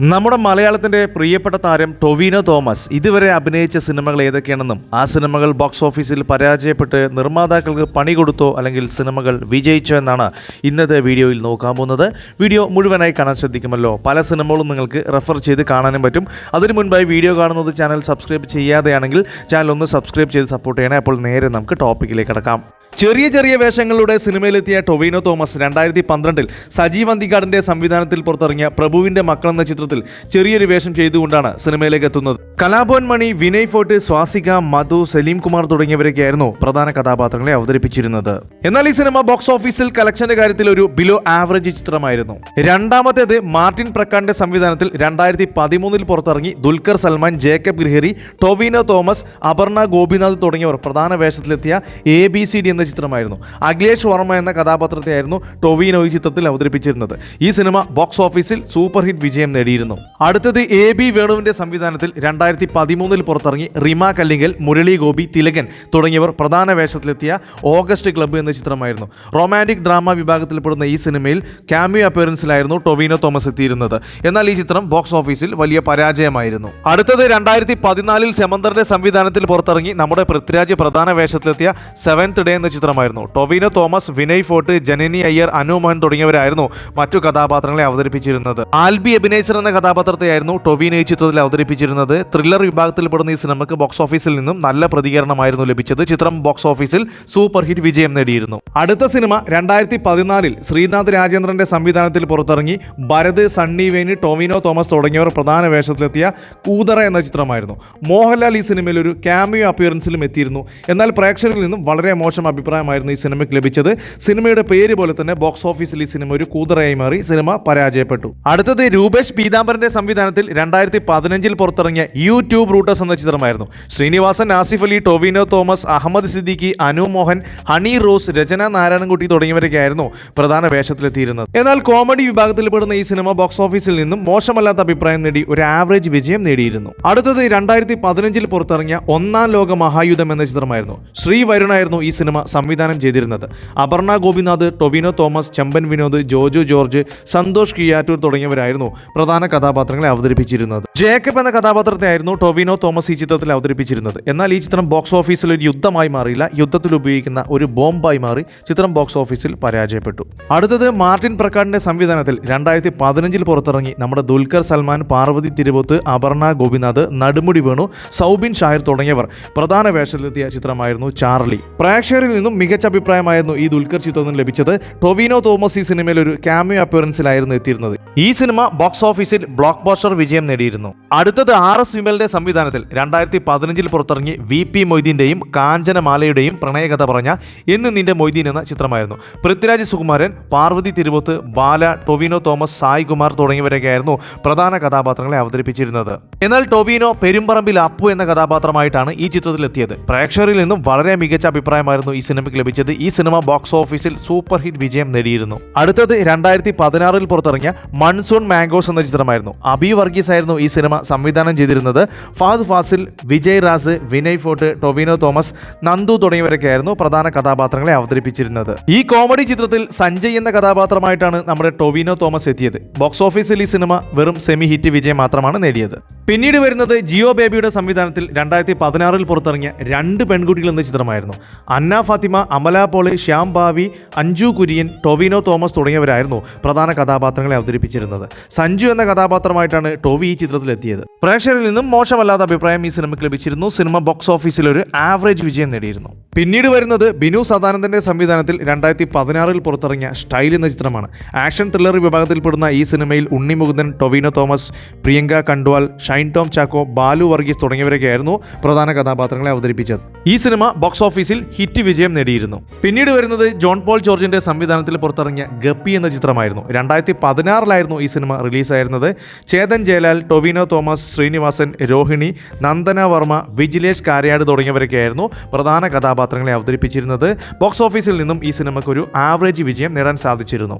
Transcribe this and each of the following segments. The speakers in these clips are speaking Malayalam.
നമ്മുടെ മലയാളത്തിന്റെ പ്രിയപ്പെട്ട താരം ടൊവിനോ തോമസ് ഇതുവരെ അഭിനയിച്ച സിനിമകൾ ഏതൊക്കെയാണെന്നും ആ സിനിമകൾ ബോക്സ് ഓഫീസിൽ പരാജയപ്പെട്ട് നിർമ്മാതാക്കൾക്ക് പണി കൊടുത്തോ അല്ലെങ്കിൽ സിനിമകൾ വിജയിച്ചോ എന്നാണ് ഇന്നത്തെ വീഡിയോയിൽ നോക്കാൻ പോകുന്നത്. വീഡിയോ മുഴുവനായി കാണാൻ ശ്രദ്ധിക്കുമല്ലോ. പല സിനിമകളും നിങ്ങൾക്ക് റെഫർ ചെയ്ത് കാണാനും പറ്റും. അതിനു മുൻപായി വീഡിയോ കാണുന്നത് ചാനൽ സബ്സ്ക്രൈബ് ചെയ്യാതെയാണെങ്കിൽ ചാനൽ ഒന്ന് സബ്സ്ക്രൈബ് ചെയ്ത് സപ്പോർട്ട് ചെയ്യണേ. അപ്പോൾ നേരെ നമുക്ക് ടോപ്പിക്കിലേക്ക് കിടക്കാം. ചെറിയ ചെറിയ വേഷങ്ങളിലൂടെ സിനിമയിലെത്തിയ ടൊവിനോ തോമസ് രണ്ടായിരത്തി പന്ത്രണ്ടിൽ സജീവ് അന്തിക്കാടിന്റെ സംവിധാനത്തിൽ പുറത്തിറങ്ങിയ പ്രഭുവിന്റെ മക്കൾ എന്ന ചിത്രത്തിൽ ചെറിയൊരു വേഷം ചെയ്തുകൊണ്ടാണ് സിനിമയിലേക്ക് എത്തുന്നത്. കലാഭവൻ മണി വിനയ് ഫോർട്ട് സ്വാസിക മധു സലീം കുമാർ തുടങ്ങിയവരൊക്കെയായിരുന്നു പ്രധാന കഥാപാത്രങ്ങളെ അവതരിപ്പിച്ചിരുന്നത്. എന്നാൽ ഈ സിനിമ ബോക്സ് ഓഫീസിൽ കളക്ഷന്റെ കാര്യത്തിൽ ഒരു ബിലോ ആവറേജ് ചിത്രമായിരുന്നു. രണ്ടാമത്തേത് മാർട്ടിൻ പ്രക്കാന്റെ സംവിധാനത്തിൽ രണ്ടായിരത്തി പതിമൂന്നിൽ പുറത്തിറങ്ങി Dulquer Salmaan Jacob Gregory Tovino Thomas Aparna Gopinath തുടങ്ങിയവർ പ്രധാന വേഷത്തിലെത്തിയ എ ബി സി ഡി എന്ന ചിത്രമായിരുന്നു. അഖിലേഷ് വർമ്മ എന്ന കഥാപാത്രത്തെയായിരുന്നു ടൊവിനോ ഈ ചിത്രത്തിൽ അവതരിപ്പിച്ചിരുന്നത്. ഈ സിനിമ ബോക്സ് ഓഫീസിൽ സൂപ്പർ ഹിറ്റ് വിജയം നേടിയിരുന്നു. അടുത്തത് എ ബി വേണുവിന്റെ സംവിധാനത്തിൽ രണ്ടായിരത്തി പതിമൂന്നിൽ പുറത്തിറങ്ങി റിമ കല്ലിങ്കൽ മുരളി ഗോപി തിലകൻ തുടങ്ങിയവർ പ്രധാന വേഷത്തിലെത്തിയ ഓഗസ്റ്റ് ക്ലബ്ബ് എന്ന ചിത്രമായിരുന്നു. റൊമാന്റിക് ഡ്രാമ വിഭാഗത്തിൽപ്പെടുന്ന ഈ സിനിമയിൽ ക്യാമിയോ അപ്പിയറൻസിലായിരുന്നു ടൊവിനോ തോമസ് എത്തിയിരുന്നത്. എന്നാൽ ഈ ചിത്രം ബോക്സ് ഓഫീസിൽ വലിയ പരാജയമായിരുന്നു. അടുത്തത് രണ്ടായിരത്തി പതിനാലിൽ സെമന്തറിന്റെ സംവിധാനത്തിൽ പുറത്തിറങ്ങി നമ്മുടെ പൃഥ്വിരാജ് പ്രധാന വേഷത്തിലെത്തിയ സെവൻത് ഡേ എന്ന ചിത്രമായിരുന്നു. ടൊവിനോ തോമസ് വിനയ് ഫോർട്ട് ജനനി അയ്യർ അനു മോഹൻ തുടങ്ങിയവരായിരുന്നു മറ്റു കഥാപാത്രങ്ങളെ അവതരിപ്പിച്ചിരുന്നത്. ആൽബി അഭിനയസർ എന്ന കഥാപാത്രത്തെയായിരുന്നു ടൊവിനോ ഈ ചിത്രത്തിൽ അവതരിപ്പിച്ചിരുന്നത്. ത്രില്ലർ വിഭാഗത്തിൽപ്പെടുന്ന ഈ സിനിമക്ക് ബോക്സ് ഓഫീസിൽ നിന്നും നല്ല പ്രതികരണമായിരുന്നു ലഭിച്ചത്. ചിത്രം ബോക്സ് ഓഫീസിൽ സൂപ്പർ ഹിറ്റ് വിജയം നേടിയിരുന്നു. അടുത്ത സിനിമ രണ്ടായിരത്തി പതിനാലിൽ ശ്രീനാഥ് രാജേന്ദ്രന്റെ സംവിധാനത്തിൽ പുറത്തിറങ്ങി ഭരത് സണ്ണി വേണി ടൊവിനോ തോമസ് തുടങ്ങിയവർ പ്രധാന വേഷത്തിലെത്തിയ കൂതറ എന്ന ചിത്രമായിരുന്നു. മോഹൻലാൽ ഈ സിനിമയിൽ ഒരു ക്യാമിയോ അപ്പിയറൻസിലും എത്തിയിരുന്നു. എന്നാൽ പ്രേക്ഷകരിൽ നിന്നും വളരെ മോശം അഭിപ്രായമായിരുന്നു ഈ സിനിമയ്ക്ക് ലഭിച്ചത്. സിനിമയുടെ പേര് പോലെ തന്നെ ബോക്സ് ഓഫീസിൽ ഈ സിനിമ ഒരു കൂതറയായി മാറി. സിനിമ പരാജയപ്പെട്ടു. അടുത്തത് രൂപേഷ് പീതാംബരന്റെ സംവിധാനത്തിൽ രണ്ടായിരത്തി പതിനഞ്ചിൽ പുറത്തിറങ്ങിയ യൂട്യൂബ് റൂട്ടസ് എന്ന ചിത്രമായിരുന്നു. ശ്രീനിവാസൻ ആസിഫ് അലി ടൊവിനോ തോമസ് അഹമ്മദ് സിദ്ദിഖി അനു മോഹൻ ഹണി റോസ് രചന നാരായണൻകുട്ടി തുടങ്ങിയവരൊക്കെയായിരുന്നു പ്രധാന വേഷത്തിലെത്തിയിരുന്നത്. എന്നാൽ കോമഡി വിഭാഗത്തിൽ പെടുന്ന ഈ സിനിമ ബോക്സ് ഓഫീസിൽ നിന്നും മോശമല്ലാത്ത അഭിപ്രായം നേടി ഒരു ആവറേജ് വിജയം നേടിയിരുന്നു. അടുത്തത് രണ്ടായിരത്തി പതിനഞ്ചിൽ പുറത്തിറങ്ങിയ ഒന്നാം ലോക മഹായുദ്ധം എന്ന ചിത്രമായിരുന്നു. ശ്രീ വരുണായിരുന്നു ഈ സിനിമ സംവിധാനം ചെയ്തിരുന്നത്. അപർണ ഗോപിനാഥ് ടൊവിനോ തോമസ് ചെമ്പൻ വിനോദ് ജോജു ജോർജ് സന്തോഷ് കിയാറ്റൂർ തുടങ്ങിയവരായിരുന്നു പ്രധാന കഥാപാത്രങ്ങളെ അവതരിപ്പിച്ചിരുന്നത്. ജേക്കബ് എന്ന കഥാപാത്രത്തെയായിരുന്നു ടൊവിനോ തോമസ് ഈ ചിത്രത്തിൽ അവതരിപ്പിച്ചിരുന്നത്. എന്നാൽ ഈ ചിത്രം ബോക്സ് ഓഫീസിൽ ഒരു യുദ്ധമായി മാറിയില്ല. യുദ്ധത്തിൽ ഉപയോഗിക്കുന്ന ഒരു ബോംബായി മാറി ചിത്രം ബോക്സ് ഓഫീസിൽ പരാജയപ്പെട്ടു. അടുത്തത് മാർട്ടിൻ പ്രക്കാടിന്റെ സംവിധാനത്തിൽ രണ്ടായിരത്തി പതിനഞ്ചിൽ പുറത്തിറങ്ങി നമ്മുടെ ദുൽഖർ സൽമാൻ പാർവതി തിരുവത്ത് അപർണ ഗോപിനാഥ് നടുമുടി വേണു സൗബിൻ ഷായർ തുടങ്ങിയവർ പ്രധാന വേഷത്തിലെത്തിയ ചിത്രമായിരുന്നു ചാർലി. പ്രേക്ഷകരിൽ നിന്നും മികച്ച അഭിപ്രായമായിരുന്നു ഈ ദുൽഖർ ചിത്രത്തിന് ലഭിച്ചത്. ടൊവിനോ തോമസ് ഈ സിനിമയിൽ ഒരു ക്യാമിയോ അപ്പിയറൻസിലായിരുന്നു എത്തിയിരുന്നത്. ഈ സിനിമ ബോക്സ് ഓഫീസിൽ ബ്ലോക്ക് ബോസ്റ്റർ വിജയം നേടിയിരുന്നു. അടുത്തത് ആർ എസ് വിമലിന്റെ സംവിധാനത്തിൽ രണ്ടായിരത്തി പതിനഞ്ചിൽ പുറത്തിറങ്ങി വി പി മൊയ്തീന്റെയും കാഞ്ചനമാലയുടെയും പ്രണയകഥ പറഞ്ഞ എന്ന് നിന്റെ മൊയ്തീൻ എന്ന ചിത്രമായിരുന്നു. പൃഥ്വിരാജ് സുകുമാരൻ പാർവതി തിരുവത്ത് ബാല ടൊവിനോ തോമസ് സായ് കുമാർ തുടങ്ങിയവരൊക്കെയായിരുന്നു പ്രധാന കഥാപാത്രങ്ങളെ അവതരിപ്പിച്ചിരുന്നത്. എന്നാൽ ടൊവിനോ പെരുമ്പറമ്പിൽ അപ്പു എന്ന കഥാപാത്രമായിട്ടാണ് ഈ ചിത്രത്തിലെത്തിയത്. പ്രേക്ഷകരിൽ നിന്നും വളരെ മികച്ച അഭിപ്രായമായിരുന്നു ഈ സിനിമയ്ക്ക് ലഭിച്ചത് ഈ സിനിമ ബോക്സ് ഓഫീസിൽ സൂപ്പർ ഹിറ്റ് വിജയം നേടിയിരുന്നു. അടുത്തത് രണ്ടായിരത്തി പതിനാറിൽ പുറത്തിറങ്ങിയ മൺസൂൺ മാംഗോസ് എന്ന ചിത്രമായിരുന്നു. അബി വർഗീസ് ആയിരുന്നു ഈ സിനിമ സംവിധാനം ചെയ്തിരുന്നത്. ഫാദ് ഫാസിൽ വിജയ് റാസ് വിനയ് ഫോർട്ട് ടൊവിനോ തോമസ് നന്ദു തുടങ്ങിയവരൊക്കെയായിരുന്നു പ്രധാന കഥാപാത്രങ്ങളെ അവതരിപ്പിച്ചിരുന്നത്. ഈ കോമഡി ചിത്രത്തിൽ സഞ്ജയ് എന്ന കഥാപാത്രമായിട്ടാണ് നമ്മുടെ ടൊവിനോ തോമസ് എത്തിയത്. ബോക്സ് ഓഫീസിൽ ഈ സിനിമ വെറും സെമി ഹിറ്റ് വിജയം മാത്രമാണ് നേടിയത്. പിന്നീട് വരുന്നത് ജിയോ ബേബിയുടെ സംവിധാനത്തിൽ രണ്ടായിരത്തി പതിനാറിൽ പുറത്തിറങ്ങിയ രണ്ട് പെൺകുട്ടികൾ എന്ന ചിത്രമായിരുന്നു. അന്ന ഫാത്തിമ അമല പോളി ശ്യാം ഭാവി അഞ്ജു കുര്യൻ ടൊവിനോ തോമസ് തുടങ്ങിയവരായിരുന്നു പ്രധാന കഥാപാത്രങ്ങളെ അവതരിപ്പിച്ചിരുന്നത്. സഞ്ജു എന്ന കഥാപാത്രമായിട്ടാണ് ടോവി ഈ ചിത്രത്തിലെത്തിയത്. പ്രേക്ഷകരിൽ നിന്നും മോശമല്ലാത്ത അഭിപ്രായം ഈ സിനിമയ്ക്ക് ലഭിച്ചിരുന്നു. സിനിമ ബോക്സ് ഓഫീസിൽ ഒരു ആവറേജ് വിജയം നേടിയിരുന്നു. പിന്നീട് വരുന്നത് ബിനു സദാനന്ദന്റെ സംവിധാനത്തിൽ രണ്ടായിരത്തി പതിനാറിൽ പുറത്തിറങ്ങിയ സ്റ്റൈൽ എന്ന ചിത്രമാണ്. ആക്ഷൻ ത്രില്ലർ വിഭാഗത്തിൽപ്പെടുന്ന ഈ സിനിമയിൽ ഉണ്ണി മുകുന്ദൻ ടൊവിനോ തോമസ് പ്രിയങ്ക കണ്ട്വാൽ ഷൈൻ ടോം ചാക്കോ ബാലു വർഗീസ് തുടങ്ങിയവരൊക്കെയായിരുന്നു പ്രധാന കഥാപാത്രങ്ങളെ അവതരിപ്പിച്ചത്. ഈ സിനിമ ബോക്സ് ഓഫീസിൽ ഹിറ്റ് വിജയം നേടിയിരുന്നു. പിന്നീട് വരുന്നത് ജോൺ പോൾ ജോർജിന്റെ സംവിധാനത്തിൽ പുറത്തിറങ്ങിയ ഗപ്പി എന്ന ചിത്രമായിരുന്നു. രണ്ടായിരത്തി പതിനാറിലായിരുന്നു ഈ സിനിമ റിലീസായിരുന്നത്. ചേതൻ ജയലാൽ ടൊവിനോ തോമസ് ശ്രീനിവാസൻ രോഹിണി നന്ദന വർമ്മ വിജിലേഷ് കാര്യാട് തുടങ്ങിയവരൊക്കെയായിരുന്നു പ്രധാന കഥാപാത്രങ്ങളെ അവതരിപ്പിച്ചിരുന്നത് ബോക്സ് ഓഫീസിൽ നിന്നും ഈ സിനിമയ്ക്ക് ഒരു ആവറേജ് വിജയം നേടാൻ സാധിച്ചിരുന്നു.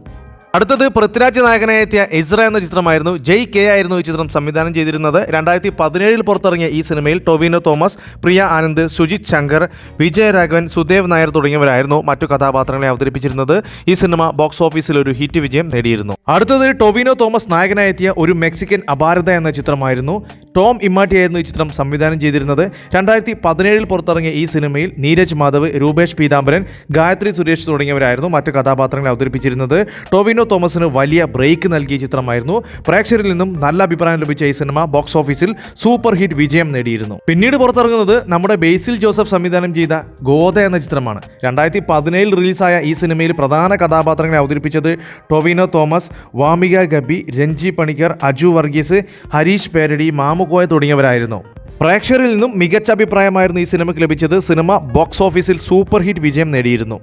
അടുത്തത് പൃഥ്വിരാജ് നായകനായി എത്തിയ ഇസ്ര എന്ന ചിത്രമായിരുന്നു. ജയ് കെ ആയിരുന്നു ഈ ചിത്രം സംവിധാനം ചെയ്തിരുന്നത്. രണ്ടായിരത്തി പതിനേഴിൽ പുറത്തിറങ്ങിയ ഈ സിനിമയിൽ ടൊവിനോ തോമസ് പ്രിയ ആനന്ദ് സുജിത് ശങ്കർ വിജയരാഘവൻ സുദേവ് നായർ തുടങ്ങിയവരായിരുന്നു മറ്റു കഥാപാത്രങ്ങളെ അവതരിപ്പിച്ചിരുന്നത്. ഈ സിനിമ ബോക്സ് ഓഫീസിൽ ഒരു ഹിറ്റ് വിജയം നേടിയിരുന്നു. അടുത്തത് ടൊവിനോ തോമസ് നായകനായി എത്തിയ ഒരു മെക്സിക്കൻ അപാരത എന്ന ചിത്രമായിരുന്നു. ടോം ഇമ്മാട്ടിയായിരുന്നു ഈ ചിത്രം സംവിധാനം ചെയ്തിരുന്നത്. രണ്ടായിരത്തി പതിനേഴിൽ പുറത്തിറങ്ങിയ ഈ സിനിമയിൽ നീരജ് മാധവ് രൂപേഷ് പീതാംബരൻ ഗായത്രി സുരേഷ് തുടങ്ങിയവരായിരുന്നു മറ്റു കഥാപാത്രങ്ങളെ അവതരിപ്പിച്ചിരുന്നത്. ടോവിനോ തോമസിന് വലിയ ബ്രേക്ക് നൽകിയ ചിത്രമായിരുന്നു. പ്രേക്ഷകരിൽ നിന്നും നല്ല അഭിപ്രായം ലഭിച്ച ഈ സിനിമ ബോക്സ് ഓഫീസിൽ സൂപ്പർ ഹിറ്റ് വിജയം നേടിയിരുന്നു. പിന്നീട് പുറത്തിറങ്ങുന്നത് നമ്മുടെ ബേസിൽ ജോസഫ് സംവിധാനം ചെയ്ത ഗോദ എന്ന ചിത്രമാണ്. രണ്ടായിരത്തി പതിനേഴിൽ റിലീസായ ഈ സിനിമയിൽ പ്രധാന കഥാപാത്രങ്ങളെ അവതരിപ്പിച്ചത് ടൊവിനോ തോമസ് വാമിക ഗബി രഞ്ജി പണിക്കർ അജു വർഗീസ് ഹരീഷ് പേരടി മാമുകോയ തുടങ്ങിയവരായിരുന്നു. പ്രേക്ഷകരിൽ നിന്നും മികച്ച അഭിപ്രായമായിരുന്നു ഈ സിനിമയ്ക്ക് ലഭിച്ചത്. സിനിമ ബോക്സ് ഓഫീസിൽ സൂപ്പർ ഹിറ്റ് വിജയം നേടിയിരുന്നു.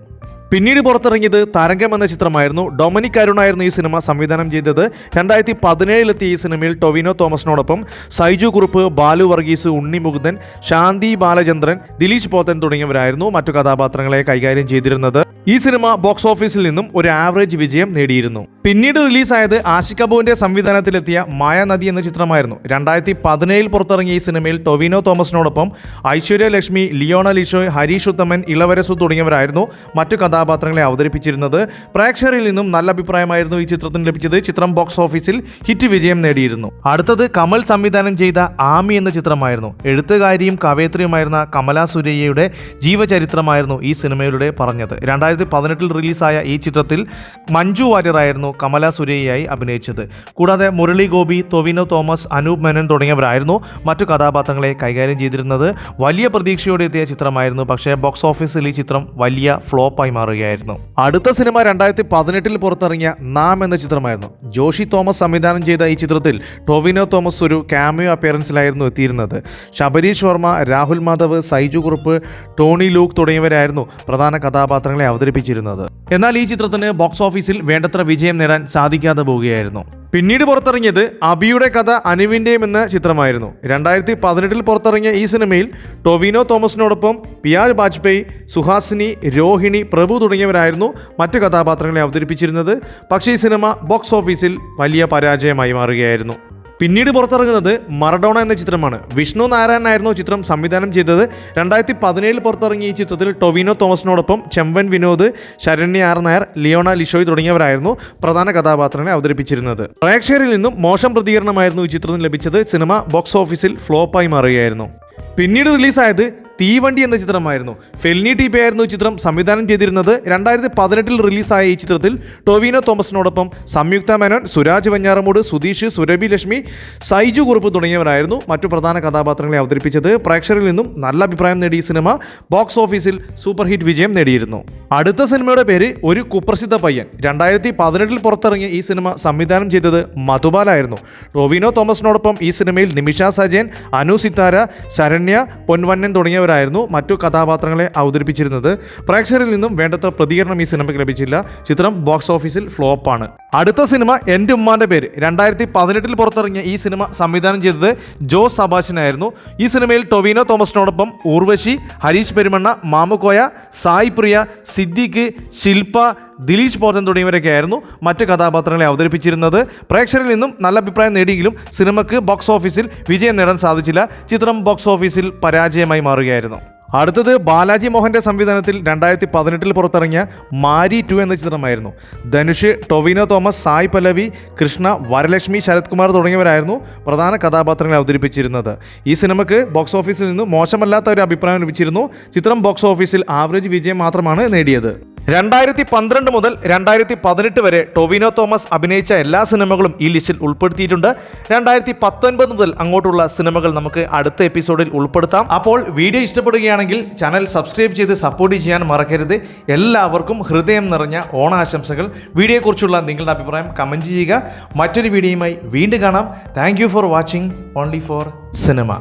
പിന്നീട് പുറത്തിറങ്ങിയത് തരംഗം എന്ന ചിത്രമായിരുന്നു. ഡൊമിനിക് അരുണായിരുന്നു ഈ സിനിമ സംവിധാനം ചെയ്തത്. രണ്ടായിരത്തി പതിനേഴിലെത്തിയ ഈ സിനിമയിൽ ടൊവിനോ തോമസിനോടൊപ്പം സൈജു കുറുപ്പ് ബാലു വർഗീസ് ഉണ്ണി മുകുന്ദൻ ശാന്തി ബാലചന്ദ്രൻ ദിലീഷ് പോത്തൻ തുടങ്ങിയവരായിരുന്നു മറ്റു കഥാപാത്രങ്ങളെ കൈകാര്യം ചെയ്തിരുന്നത്. ഈ സിനിമ ബോക്സ് ഓഫീസിൽ നിന്നും ഒരു ആവറേജ് വിജയം നേടിയിരുന്നു. പിന്നീട് റിലീസായത് ആഷിക് കപൂറിന്റെ സംവിധാനത്തിലെത്തിയ മായാനദി എന്ന ചിത്രമായിരുന്നു. രണ്ടായിരത്തി പതിനേഴിൽ പുറത്തിറങ്ങിയ ഈ സിനിമയിൽ ടൊവിനോ തോമസിനോടൊപ്പം ഐശ്വര്യ ലക്ഷ്മി ലിയോണ ലിഷോയ് ഹരീഷ് ഉത്തമൻ ഇളവരസു തുടങ്ങിയവരായിരുന്നു മറ്റു കഥാപാത്രങ്ങളെ അവതരിപ്പിച്ചിരുന്നത്. പ്രേക്ഷകരിൽ നിന്നും നല്ല അഭിപ്രായമായിരുന്നു ഈ ചിത്രത്തിന് ലഭിച്ചത്. ചിത്രം ബോക്സ് ഓഫീസിൽ ഹിറ്റ് വിജയം നേടിയിരുന്നു. അടുത്തത് കമൽ സംവിധാനം ചെയ്ത ആമി എന്ന ചിത്രമായിരുന്നു. എഴുത്തുകാരിയും കവയത്രിയുമായിരുന്ന കമല സുരയ്യയുടെ ജീവചരിത്രമായിരുന്നു ഈ സിനിമയിലൂടെ പറഞ്ഞത്. രണ്ടായിരത്തി പതിനെട്ടിൽ റിലീസായ ഈ ചിത്രത്തിൽ മഞ്ജു വാര്യറായിരുന്നു കമല സുരയ്യയായി അഭിനയിച്ചത്. കൂടാതെ മുരളി ഗോപി തൊവിനോ തോമസ് അനൂപ് മേനൻ തുടങ്ങിയവരായിരുന്നു മറ്റു കഥാപാത്രങ്ങളെ കൈകാര്യം ചെയ്തിരുന്നത്. വലിയ പ്രതീക്ഷയോടെ എത്തിയ ചിത്രമായിരുന്നു പക്ഷേ ബോക്സ് ഓഫീസിൽ ഈ ചിത്രം വലിയ ഫ്ലോപ്പായി മാറുകയായിരുന്നു. അടുത്ത സിനിമ രണ്ടായിരത്തി പതിനെട്ടിൽ പുറത്തിറങ്ങിയ നാം എന്ന ചിത്രമായിരുന്നു. ജോഷി തോമസ് സംവിധാനം ചെയ്ത ഈ ചിത്രത്തിൽ ടൊവിനോ തോമസ് ഒരു ക്യാമിയോ അപ്പിയറൻസിലായിരുന്നു എത്തിയിരുന്നത്. ശബരീഷ് വർമ്മ രാഹുൽ മാധവ് സൈജു കുറുപ്പ് ടോണി ലൂക്ക് തുടങ്ങിയവരായിരുന്നു പ്രധാന കഥാപാത്രങ്ങളെ അവതരിപ്പിച്ചിരുന്നത്. എന്നാൽ ഈ ചിത്രത്തിന് ബോക്സ് ഓഫീസിൽ വേണ്ടത്ര വിജയം നേടാൻ സാധിക്കാതെ പോവുകയായിരുന്നു. പിന്നീട് പുറത്തിറങ്ങിയത് അബിയുടെ കഥ അനുവിന്റെയും എന്ന ചിത്രമായിരുന്നു. രണ്ടായിരത്തി പതിനെട്ടിൽ പുറത്തിറങ്ങിയ ഈ സിനിമയിൽ ടൊവിനോ തോമസിനോടൊപ്പം പിയാജ് ബാജ്പേയി സുഹാസിനി രോഹിണി പ്രഭു തുടങ്ങിയവരായിരുന്നു മറ്റു കഥാപാത്രങ്ങളെ അവതരിപ്പിച്ചിരുന്നത്. പക്ഷേ ഈ സിനിമ ബോക്സ് ഓഫീസിൽ വലിയ പരാജയമായി മാറുകയായിരുന്നു. പിന്നീട് പുറത്തിറങ്ങുന്നത് മറഡോണ എന്ന ചിത്രമാണ്. വിഷ്ണു നാരായണനായിരുന്നു ചിത്രം സംവിധാനം ചെയ്തത്. രണ്ടായിരത്തി പതിനേഴിൽ പുറത്തിറങ്ങിയ ഈ ചിത്രത്തിൽ ടൊവിനോ തോമസിനോടൊപ്പം ചെമ്പൻ വിനോദ് ശരണ്യ ആർ നായർ ലിയോണ ലിഷോയ് തുടങ്ങിയവരായിരുന്നു പ്രധാന കഥാപാത്രങ്ങളെ അവതരിപ്പിച്ചിരുന്നത്. പ്രേക്ഷകരിൽ നിന്നും മോശം പ്രതികരണമായിരുന്നു ഈ ചിത്രത്തിന് ലഭിച്ചത്. സിനിമ ബോക്സ് ഓഫീസിൽ ഫ്ലോപ്പായി മാറുകയായിരുന്നു. പിന്നീട് റിലീസായത് തീവണ്ടി എന്ന ചിത്രമായിരുന്നു. ഫെൽനി ടി പി ആയിരുന്നു ചിത്രം സംവിധാനം ചെയ്തിരുന്നത്. രണ്ടായിരത്തി പതിനെട്ടിൽ റിലീസായ ഈ ചിത്രത്തിൽ ടൊവിനോ തോമസിനോടൊപ്പം സംയുക്ത മേനോൻ സുരാജ് വഞ്ഞാറമൂട് സുധീഷ് സുരഭി ലക്ഷ്മി സൈജു കുറുപ്പ് തുടങ്ങിയവരായിരുന്നു മറ്റു പ്രധാന കഥാപാത്രങ്ങളെ അവതരിപ്പിച്ചത്. പ്രേക്ഷകരിൽ നിന്നും നല്ല അഭിപ്രായം നേടിയ സിനിമ ബോക്സ് ഓഫീസിൽ സൂപ്പർ ഹിറ്റ് വിജയം നേടിയിരുന്നു. അടുത്ത സിനിമയുടെ പേര് ഒരു കുപ്രസിദ്ധ പയ്യൻ. രണ്ടായിരത്തി പതിനെട്ടിൽ പുറത്തിറങ്ങിയ ഈ സിനിമ സംവിധാനം ചെയ്തത് മധുബാലായിരുന്നു. ടൊവിനോ തോമസിനോടൊപ്പം ഈ സിനിമയിൽ നിമിഷ സജയൻ അനു സിത്താര ശരണ്യ പൊൻവണ്ണൻ തുടങ്ങിയവരായിരുന്നു മറ്റു കഥാപാത്രങ്ങളെ അവതരിപ്പിച്ചിരുന്നത്. പ്രേക്ഷകരിൽ നിന്നും വേണ്ടത്ര പ്രതികരണം ഈ സിനിമയ്ക്ക് ലഭിച്ചില്ല. ചിത്രം ബോക്സ് ഓഫീസിൽ ഫ്ലോപ്പാണ് അടുത്ത സിനിമ എന്റെ ഉമ്മാന്റെ പേര്. രണ്ടായിരത്തി പതിനെട്ടിൽ പുറത്തിറങ്ങിയ ഈ സിനിമ സംവിധാനം ചെയ്തത് ജോസ് സബാഷിനായിരുന്നു. ഈ സിനിമയിൽ ടൊവിനോ തോമസിനോടൊപ്പം ഊർവശി ഹരീഷ് പെരുമണ്ണ മാമുക്കോയ സായ് പ്രിയ സിദ്ദിഖ് ശില്പ ദിലീഷ് പോത്തൻ തുടങ്ങിയവരൊക്കെ ആയിരുന്നു മറ്റ് കഥാപാത്രങ്ങളെ അവതരിപ്പിച്ചിരുന്നത്. പ്രേക്ഷകരിൽ നിന്നും നല്ല അഭിപ്രായം നേടിയെങ്കിലും സിനിമയ്ക്ക് ബോക്സ് ഓഫീസിൽ വിജയം നേടാൻ സാധിച്ചില്ല. ചിത്രം ബോക്സ് ഓഫീസിൽ പരാജയമായി മാറുകയായിരുന്നു. അടുത്തത് ബാലാജി മോഹന്റെ സംവിധാനത്തിൽ രണ്ടായിരത്തി പതിനെട്ടിൽ പുറത്തിറങ്ങിയ മാരി ടു എന്ന ചിത്രമായിരുന്നു. ധനുഷ് ടൊവിനോ തോമസ് സായ് പല്ലവി കൃഷ്ണ വരലക്ഷ്മി ശരത് കുമാർ തുടങ്ങിയവരായിരുന്നു പ്രധാന കഥാപാത്രങ്ങളെ അവതരിപ്പിച്ചിരുന്നത്. ഈ സിനിമയ്ക്ക് ബോക്സ് ഓഫീസിൽ നിന്ന് മോശമല്ലാത്ത ഒരു അഭിപ്രായം ലഭിച്ചിരുന്നു. ചിത്രം ബോക്സ് ഓഫീസിൽ ആവറേജ് വിജയം മാത്രമാണ് നേടിയത്. രണ്ടായിരത്തി പന്ത്രണ്ട് മുതൽ രണ്ടായിരത്തി പതിനെട്ട് വരെ ടൊവിനോ തോമസ് അഭിനയിച്ച എല്ലാ സിനിമകളും ഈ ലിസ്റ്റിൽ ഉൾപ്പെടുത്തിയിട്ടുണ്ട്. രണ്ടായിരത്തി പത്തൊൻപത് മുതൽ അങ്ങോട്ടുള്ള സിനിമകൾ നമുക്ക് അടുത്ത എപ്പിസോഡിൽ ഉൾപ്പെടുത്താം. അപ്പോൾ വീഡിയോ ഇഷ്ടപ്പെടുകയാണെങ്കിൽ ചാനൽ സബ്സ്ക്രൈബ് ചെയ്ത് സപ്പോർട്ട് ചെയ്യാൻ മറക്കരുത്. എല്ലാവർക്കും ഹൃദയം നിറഞ്ഞ ഓണാശംസകൾ. വീഡിയോയെക്കുറിച്ചുള്ള നിങ്ങളുടെ അഭിപ്രായം കമന്റ് ചെയ്യുക. മറ്റൊരു വീഡിയോയുമായി വീണ്ടും കാണാം. Thank for watching only for cinema